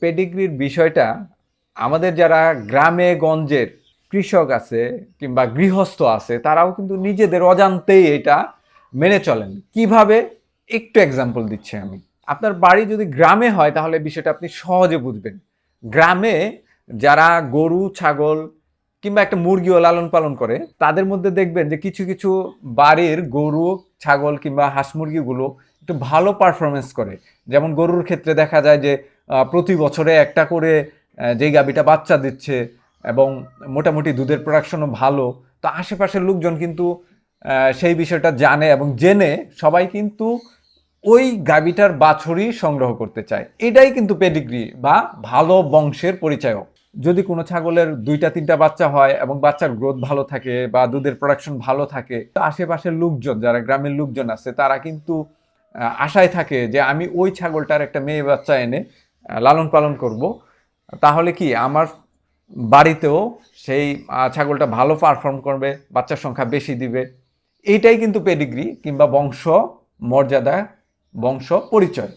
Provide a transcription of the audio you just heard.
পেডিগ্রির বিষয়টা আমাদের যারা গ্রামে গঞ্জের কৃষক আছে কিংবা গৃহস্থ আছে, তারাও কিন্তু নিজেদের অজান্তেই এটা মেনে চলেন। কীভাবে? একটু এক্সাম্পল দিচ্ছি আমি। আপনার বাড়ি যদি গ্রামে হয়, তাহলে বিষয়টা আপনি সহজে বুঝবেন। গ্রামে যারা গরু, ছাগল কিংবা একটা মুরগিও লালন পালন করে, তাদের মধ্যে দেখবেন যে কিছু কিছু বাড়ির গরু, ছাগল কিংবা হাঁস মুরগিগুলো একটু ভালো পারফরমেন্স করে। যেমন গরুর ক্ষেত্রে দেখা যায় যে প্রতি বছরে একটা করে যেই গাবিটা বাচ্চা দিচ্ছে এবং মোটামুটি দুধের প্রোডাকশনও ভালো, তো আশেপাশের লোকজন কিন্তু সেই বিষয়টা জানে এবং জেনে সবাই কিন্তু ওই গাবিটার বাছুরই সংগ্রহ করতে চায়। এটাই কিন্তু পেডিগ্রি বা ভালো বংশের পরিচয়ক। যদি কোনো ছাগলের দুইটা, তিনটা বাচ্চা হয় এবং বাচ্চার গ্রোথ ভালো থাকে বা দুধের প্রোডাকশন ভালো থাকে, তো আশেপাশের লোকজন, যারা গ্রামের লোকজন আছে, তারা কিন্তু আশায় থাকে যে আমি ওই ছাগলটার একটা মেয়ে বাচ্চা এনে লালন পালন করব। তাহলে কি আমার বাড়িতেও সেই ছাগলটা ভালো পারফর্ম করবে, বাচ্চার সংখ্যা বেশি দিবে। এইটাই কিন্তু পেডিগ্রি কিংবা বংশ মর্যাদা, বংশ পরিচয়।